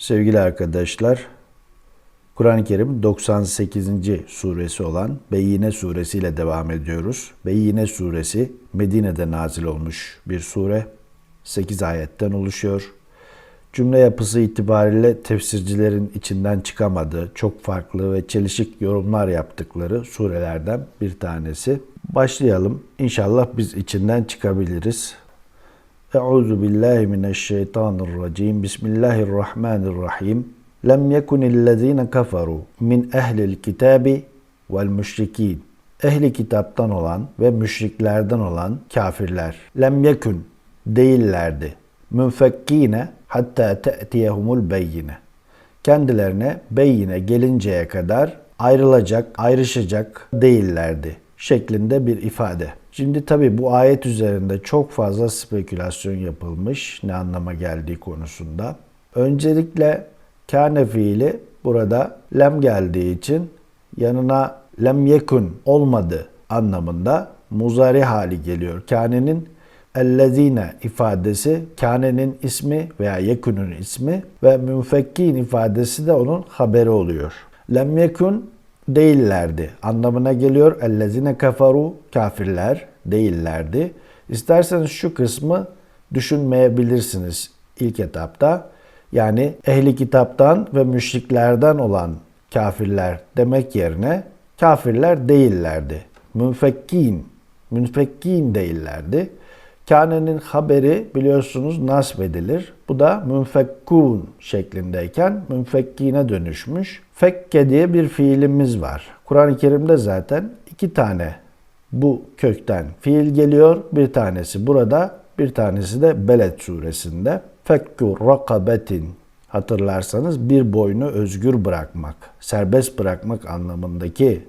Sevgili arkadaşlar, Kur'an-ı Kerim 98. suresi olan Beyyine suresi ile devam ediyoruz. Beyyine suresi Medine'de nazil olmuş bir sure. 8 ayetten oluşuyor. Cümle yapısı itibariyle tefsircilerin içinden çıkamadığı, çok farklı ve çelişik yorumlar yaptıkları surelerden bir tanesi. Başlayalım. İnşallah biz içinden çıkabiliriz. Euzu billahi mineşşeytanirracim. Bismillahirrahmanirrahim. Lem yekunillezine kafaru min ehlil kitabi vel müşrikin. Ehli kitaptan olan ve müşriklerden olan kafirler. Lem yekun değillerdi. Münfekkine hatta te'tiyehumul beyyine. Kendilerine beyyine gelinceye kadar ayrılacak, ayrışacak değillerdi şeklinde bir ifade. Şimdi tabi bu ayet üzerinde çok fazla spekülasyon yapılmış ne anlama geldiği konusunda. Öncelikle kâne fiili burada lem geldiği için yanına lem yekun olmadı anlamında muzari hali geliyor. Kânenin ellezine ifadesi kânenin ismi veya yekunun ismi ve münfekkin ifadesi de onun haberi oluyor. Lem yekun değillerdi anlamına geliyor. Ellezine kafaru kafirler değillerdi. İsterseniz şu kısmı düşünmeyebilirsiniz ilk etapta. Yani ehli kitaptan ve müşriklerden olan kafirler demek yerine kafirler değillerdi. Münfekkin, münfekkin değillerdi. Kânenin haberi biliyorsunuz nasb edilir. Bu da münfekkun şeklindeyken münfekkine dönüşmüş. Fekke diye bir fiilimiz var. Kur'an-ı Kerim'de zaten iki tane bu kökten fiil geliyor. Bir tanesi burada, bir tanesi de Beled suresinde. Fekku rakabetin hatırlarsanız bir boynu özgür bırakmak, serbest bırakmak anlamındaki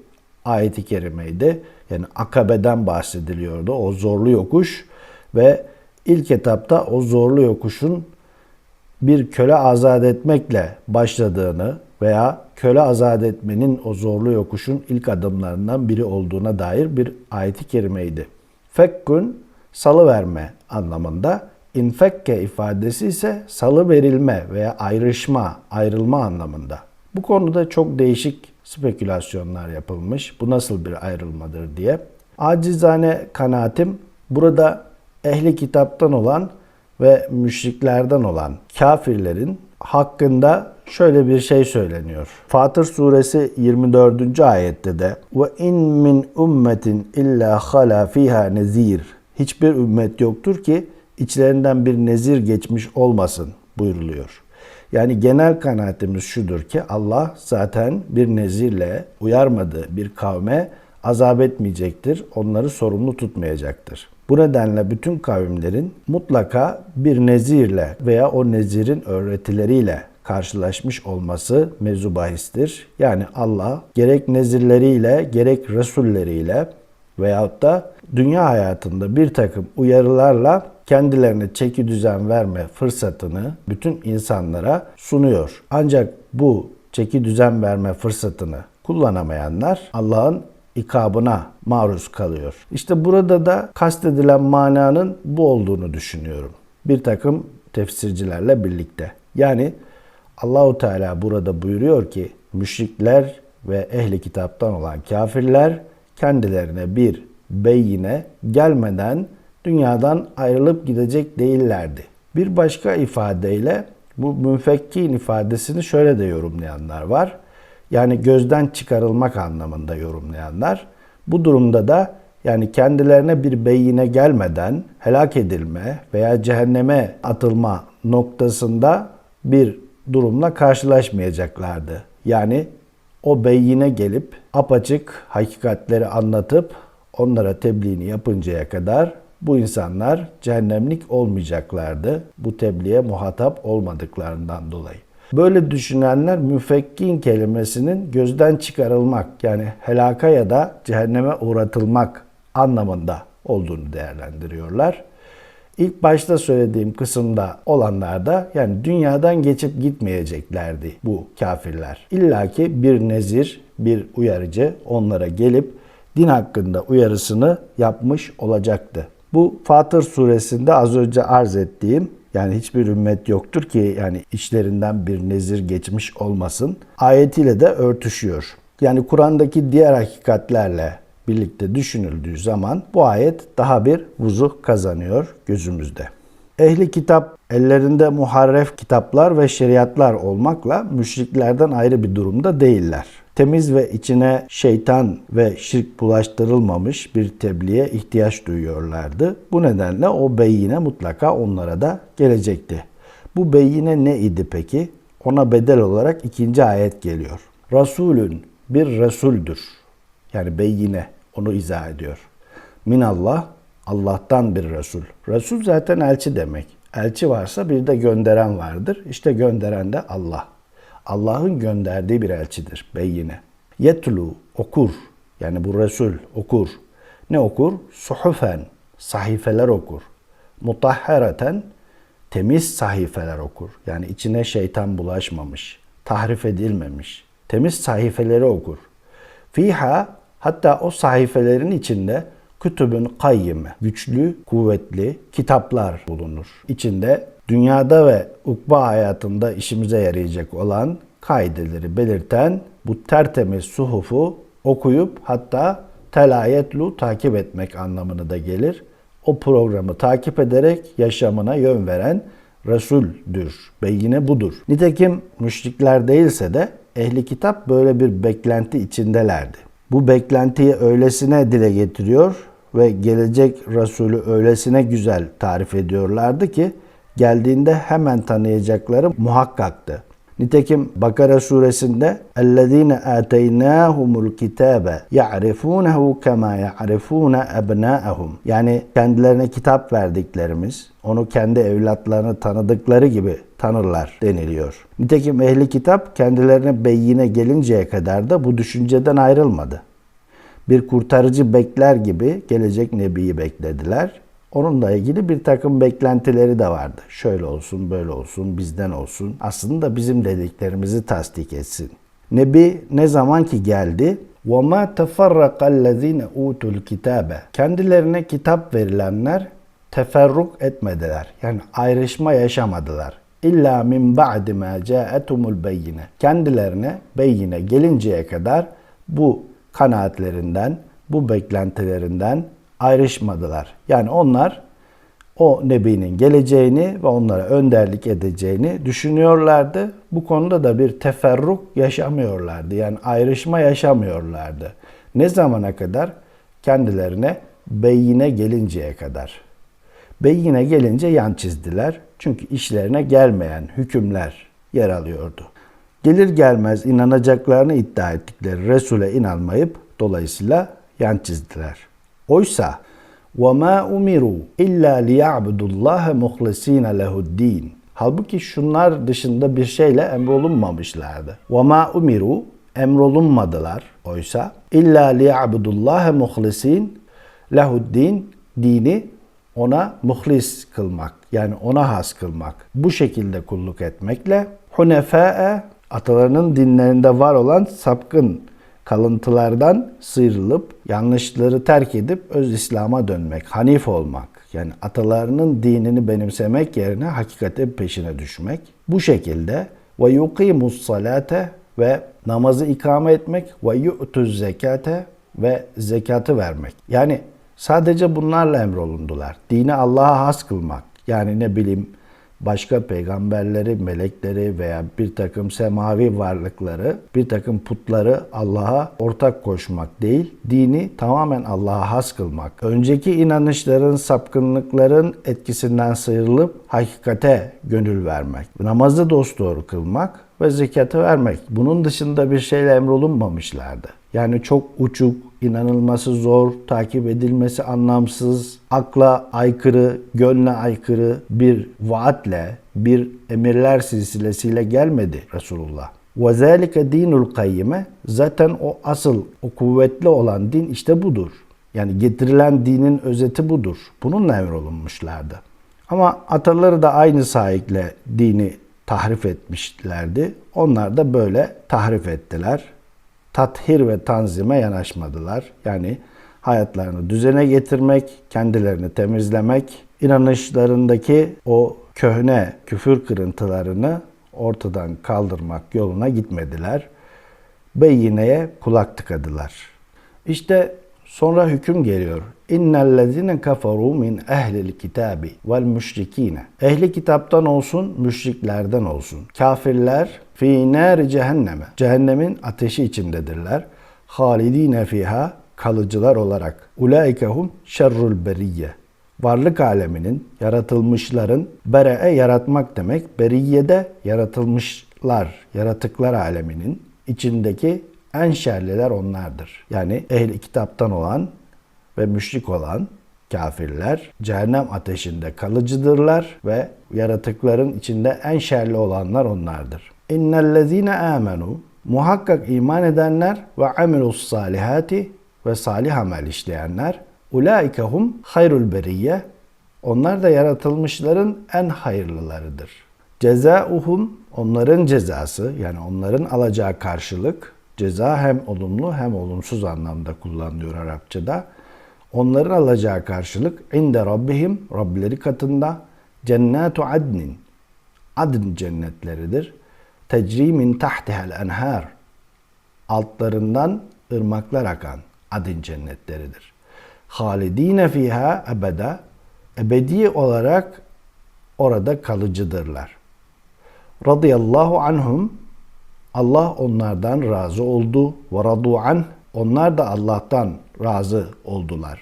ayeti kerimeydi. Yani akabeden bahsediliyordu. O zorlu yokuş ve ilk etapta o zorlu yokuşun bir köle azat etmekle başladığını veya köle azat etmenin o zorlu yokuşun ilk adımlarından biri olduğuna dair bir ayeti kerimeydi. Fekkün salı verme anlamında, infekke ifadesi ise salı verilme veya ayrışma, ayrılma anlamında. Bu konuda çok değişik spekülasyonlar yapılmış. Bu nasıl bir ayrılmadır diye. Acizane kanaatim burada ehli kitaptan olan ve müşriklerden olan kafirlerin hakkında şöyle bir şey söyleniyor. Fatır suresi 24. ayette de ve in min ummetin illa hala fiha nezir. Hiçbir ümmet yoktur ki içlerinden bir nezir geçmiş olmasın buyuruluyor. Yani genel kanaatimiz şudur ki Allah zaten bir nezirle uyarmadığı bir kavme azap etmeyecektir. Onları sorumlu tutmayacaktır. Bu nedenle bütün kavimlerin mutlaka bir nezirle veya o nezirin öğretileriyle karşılaşmış olması mevzu bahistir. Yani Allah gerek nezirleriyle gerek resulleriyle veyahut da dünya hayatında bir takım uyarılarla kendilerine çeki düzen verme fırsatını bütün insanlara sunuyor. Ancak bu çeki düzen verme fırsatını kullanamayanlar Allah'ın ikabına maruz kalıyor. İşte burada da kastedilen mananın bu olduğunu düşünüyorum. Bir takım tefsircilerle birlikte. Yani Allahu Teala burada buyuruyor ki müşrikler ve ehli kitaptan olan kafirler kendilerine bir beyine gelmeden dünyadan ayrılıp gidecek değillerdi. Bir başka ifadeyle bu münfekkin ifadesini şöyle de yorumlayanlar var. Yani gözden çıkarılmak anlamında yorumlayanlar. Bu durumda da yani kendilerine bir beyine gelmeden helak edilme veya cehenneme atılma noktasında bir durumla karşılaşmayacaklardı. Yani o beyine gelip apaçık hakikatleri anlatıp onlara tebliğini yapıncaya kadar bu insanlar cehennemlik olmayacaklardı. Bu tebliğe muhatap olmadıklarından dolayı. Böyle düşünenler müfekkin kelimesinin gözden çıkarılmak yani helaka ya da cehenneme uğratılmak anlamında olduğunu değerlendiriyorlar. İlk başta söylediğim kısımda olanlar da yani dünyadan geçip gitmeyeceklerdi bu kafirler. İlla ki bir nezir, bir uyarıcı onlara gelip din hakkında uyarısını yapmış olacaktı. Bu Fatır suresinde az önce arz ettiğim Yani hiçbir ümmet yoktur ki yani içlerinden bir nezir geçmiş olmasın. Ayetiyle de örtüşüyor. Yani Kur'an'daki diğer hakikatlerle birlikte düşünüldüğü zaman bu ayet daha bir vuzuh kazanıyor gözümüzde. Ehli kitap ellerinde muharref kitaplar ve şeriatlar olmakla müşriklerden ayrı bir durumda değiller. Temiz ve içine şeytan ve şirk bulaştırılmamış bir tebliğe ihtiyaç duyuyorlardı. Bu nedenle o beyine mutlaka onlara da gelecekti. Bu beyine ne idi peki? Ona bedel olarak ikinci ayet geliyor. Resulün bir Resuldür. Yani beyine onu izah ediyor. Minallah Allah'tan bir Resul. Resul zaten elçi demek. Elçi varsa bir de gönderen vardır. İşte gönderen de Allah. Allah'ın gönderdiği bir elçidir beyine. Yetlu okur. Yani bu Resul okur. Ne okur? Suhufen sahifeler okur. Mutahhereten temiz sahifeler okur. Yani içine şeytan bulaşmamış, tahrif edilmemiş. Temiz sahifeleri okur. Fiha hatta o sayfelerin içinde kütübün kayyime, güçlü, kuvvetli kitaplar bulunur. İçinde dünyada ve ukba hayatında işimize yarayacak olan kaideleri belirten bu tertemiz suhufu okuyup hatta telayetlu takip etmek anlamına da gelir. O programı takip ederek yaşamına yön veren Resul'dür. Beyine budur. Nitekim müşrikler değilse de ehli kitap böyle bir beklenti içindelerdi. Bu beklentiyi öylesine dile getiriyor ve gelecek Resulü öylesine güzel tarif ediyorlardı ki geldiğinde hemen tanıyacakları muhakkaktı. Nitekim Bakara suresinde اَلَّذ۪ينَ آتَيْنَاهُمُ الْكِتَابَ يَعْرِفُونَهُ كَمَا يَعْرِفُونَ أَبْنَاءَهُم Yani kendilerine kitap verdiklerimiz, onu kendi evlatlarını tanıdıkları gibi tanırlar deniliyor. Nitekim ehli kitap kendilerine beyine gelinceye kadar da bu düşünceden ayrılmadı. Bir kurtarıcı bekler gibi gelecek Nebi'yi beklediler Onunla ilgili bir takım beklentileri de vardı. Şöyle olsun, böyle olsun, bizden olsun. Aslında bizim dediklerimizi tasdik etsin. Nebi ne zaman ki geldi, وَمَا تَفَرَّقَ الَّذ۪ينَ اُوتُوا الْكِتَابَ Kendilerine kitap verilenler teferruk etmediler. Yani ayrışma yaşamadılar. İlla min ba'di ma ca'etumul beyine. Kendilerine beyine gelinceye kadar bu kanaatlerinden, bu beklentilerinden ayrışmadılar. Yani onlar o nebinin geleceğini ve onlara önderlik edeceğini düşünüyorlardı. Bu konuda da bir teferruk yaşamıyorlardı. Yani ayrışma yaşamıyorlardı. Ne zamana kadar? Kendilerine beyine gelinceye kadar. Beyine gelince yan çizdiler. Çünkü işlerine gelmeyen hükümler yer alıyordu. Gelir gelmez inanacaklarını iddia ettikleri Resul'e inanmayıp dolayısıyla yan çizdiler. Oysa وَمَا اُمِرُوا اِلَّا لِيَعْبُدُوا اللّٰهَ مُخْلِس۪ينَ لَهُ الدِّينَ Halbuki şunlar dışında bir şeyle emrolunmamışlardı. وَمَا umiru emrolunmadılar oysa illa liya'budullaha muhlisin lehuddin dini ona muhlis kılmak yani ona has kılmak. Bu şekilde kulluk etmekle hunefa'e atalarının dinlerinde var olan sapkın kalıntılardan sıyrılıp yanlışları terk edip öz İslam'a dönmek, hanif olmak. Yani atalarının dinini benimsemek yerine hakikatin peşine düşmek. Bu şekilde ve yuqimus salate ve namazı ikame etmek ve yu'tuz zekate ve zekatı vermek. Yani sadece bunlarla emrolundular. Dini Allah'a has kılmak. Yani ne bileyim başka peygamberleri, melekleri veya bir takım semavi varlıkları, bir takım putları Allah'a ortak koşmak değil, dini tamamen Allah'a has kılmak. Önceki inanışların, sapkınlıkların etkisinden sıyrılıp hakikate gönül vermek. Namazı dosdoğru kılmak ve zekatı vermek. Bunun dışında bir şeyle emrolunmamışlardı. Yani çok uçuk, inanılması zor, takip edilmesi anlamsız, akla aykırı, gönle aykırı bir vaatle, bir emirler silsilesiyle gelmedi Resulullah. وَذَٰلِكَ dinul kayyime Zaten o asıl, o kuvvetli olan din işte budur. Yani getirilen dinin özeti budur. Bununla emrolunmuşlardı. Ama ataları da aynı sahikle dini tahrif etmişlerdi. Onlar da böyle tahrif ettiler tathir ve tanzime yanaşmadılar. Yani hayatlarını düzene getirmek, kendilerini temizlemek inanışlarındaki o köhne küfür kırıntılarını ortadan kaldırmak yoluna gitmediler. Beyineye kulak tıkadılar. İşte sonra hüküm geliyor. İnnellezine kafaru min ehlil kitabi vel müşrikine. Ehli kitaptan olsun, müşriklerden olsun. Kafirler fi nar cehenneme. Cehennemin ateşi içindedirler. Halidine fiha kalıcılar olarak. Ulaikehum şerrul beriyye. Varlık aleminin, yaratılmışların, bere'e yaratmak demek, beriyede yaratılmışlar, yaratıklar aleminin içindeki en şerliler onlardır. Yani ehli kitaptan olan ve müşrik olan kafirler cehennem ateşinde kalıcıdırlar ve yaratıkların içinde en şerli olanlar onlardır. İnnellezine amenu muhakkak iman edenler ve amilus salihati ve salih amel işleyenler ulaike hum hayrul beriyye onlar da yaratılmışların en hayırlılarıdır. Cezauhum onların cezası yani onların alacağı karşılık ceza hem olumlu hem olumsuz anlamda kullanılıyor Arapçada. Onların alacağı karşılık inde rabbihim Rableri katında cennetu adnin adn cennetleridir. Tecri min tahtihel enhar altlarından ırmaklar akan adin cennetleridir. Halidine fiha ebede ebedi olarak orada kalıcıdırlar. Radıyallahu anhum Allah onlardan razı oldu ve an onlar da Allah'tan razı oldular.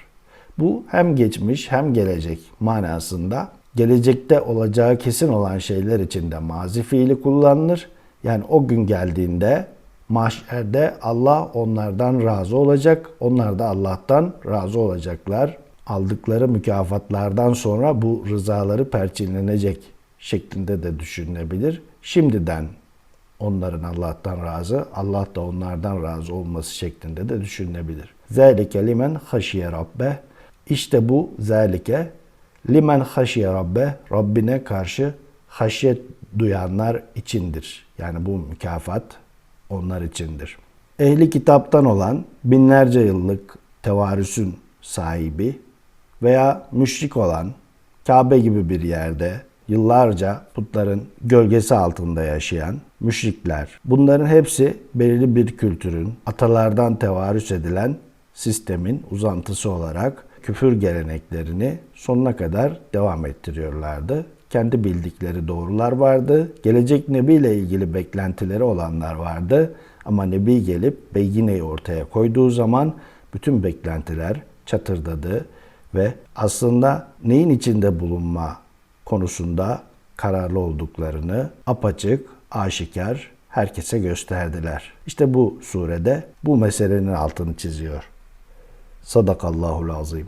Bu hem geçmiş hem gelecek manasında gelecekte olacağı kesin olan şeyler için de mazi fiili kullanılır. Yani o gün geldiğinde mahşerde Allah onlardan razı olacak. Onlar da Allah'tan razı olacaklar. Aldıkları mükafatlardan sonra bu rızaları perçinlenecek şeklinde de düşünülebilir. Şimdiden onların Allah'tan razı, Allah da onlardan razı olması şeklinde de düşünülebilir. Zalike limen haşiye rabbe. İşte bu zalike limen haşiye rabbe. Rabbine karşı haşyet duyanlar içindir. Yani bu mükafat onlar içindir. Ehli kitaptan olan binlerce yıllık tevarüsün sahibi veya müşrik olan Kabe gibi bir yerde yıllarca putların gölgesi altında yaşayan müşrikler. Bunların hepsi belirli bir kültürün, atalardan tevarüs edilen sistemin uzantısı olarak küfür geleneklerini sonuna kadar devam ettiriyorlardı. Kendi bildikleri doğrular vardı. Gelecek Nebi ile ilgili beklentileri olanlar vardı. Ama Nebi gelip beyineyi ortaya koyduğu zaman bütün beklentiler çatırdadı ve aslında neyin içinde bulunma konusunda kararlı olduklarını apaçık, aşikar herkese gösterdiler. İşte bu surede bu meselenin altını çiziyor. Sadakallahul azim.